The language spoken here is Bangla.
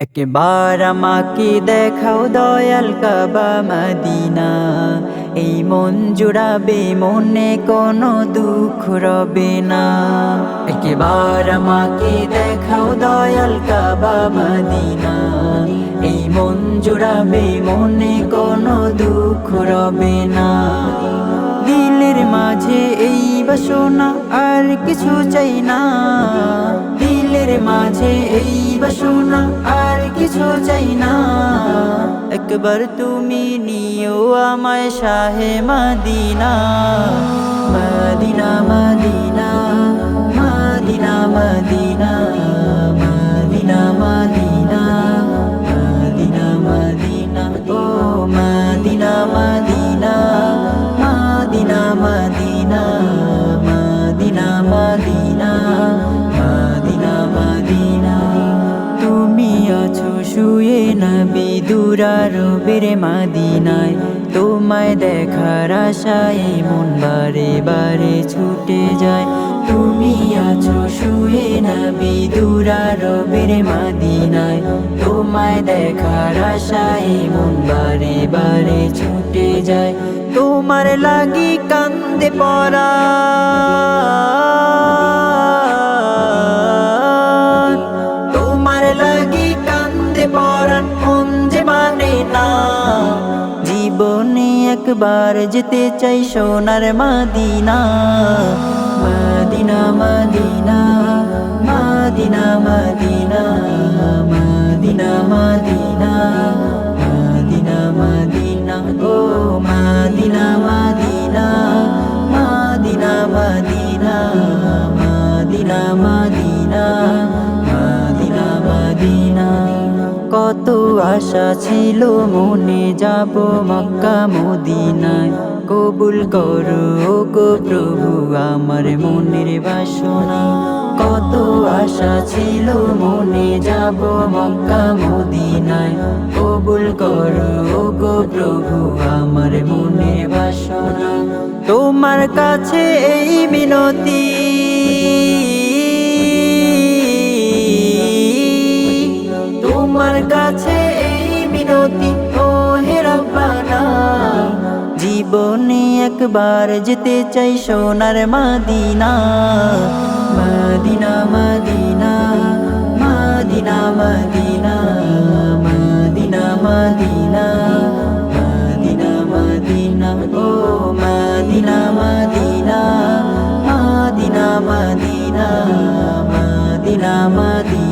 একবার আমাকে দেখাও দয়াল কাবা মদিনা। এই মন জুড়াবে মনে কোনো দুঃখ রবে না। একবার আমাকে দেখাও দয়াল কাবা মদিনা। এই মন জুড়াবে মনে কোনো দুঃখ রবে না। দিলের মাঝে এই বাসনা আর কিছু চাই না। দিলের মাঝে এই বাসনা কিছু চাই না একবার তুমি নিও আমায় শাহে মাদিনা মাদিনা মাদিনা মাদিনা মাদিনা মাদিনা মাদিনা মাদিনা মাদিনা ও মাদিনা মাদিনা মাদিনা মাদিনা শুয়ে নবী দুরারবের মাদিনায়। তোমায় দেখার আশায় মন বারে বারে ছুটে যায়। তুমি আছো শুয়ে নবী দুরারবের মাদিনায়। তোমায় দেখার আশায় মন বারে বারে ছুটে যায়। তোমার লাগি কান্দে পড়া। একবার যেতে চাই সোনার মাদিনা। কত আশা ছিল মনে যাব মক্কা মদিনায়। কবুল করো গো প্রভু আমার মনের বাসনা। কত আশা ছিল মনে যাব মক্কা মদিনায়। কবুল করো গো প্রভু আমার মনের বাসনা। তোমার কাছে এই মিনতি মিনতি ও হে রব্বানা জীবনে একবার যেতে চাই সোনার মাদিনা মাদিনা মাদিনা মাদিনা মাদিনা মাদিনা মাদিনা মাদিনা মাদিনা ও মাদিনা মাদিনা মাদিনা মাদিনা মাদিনা মাদিনা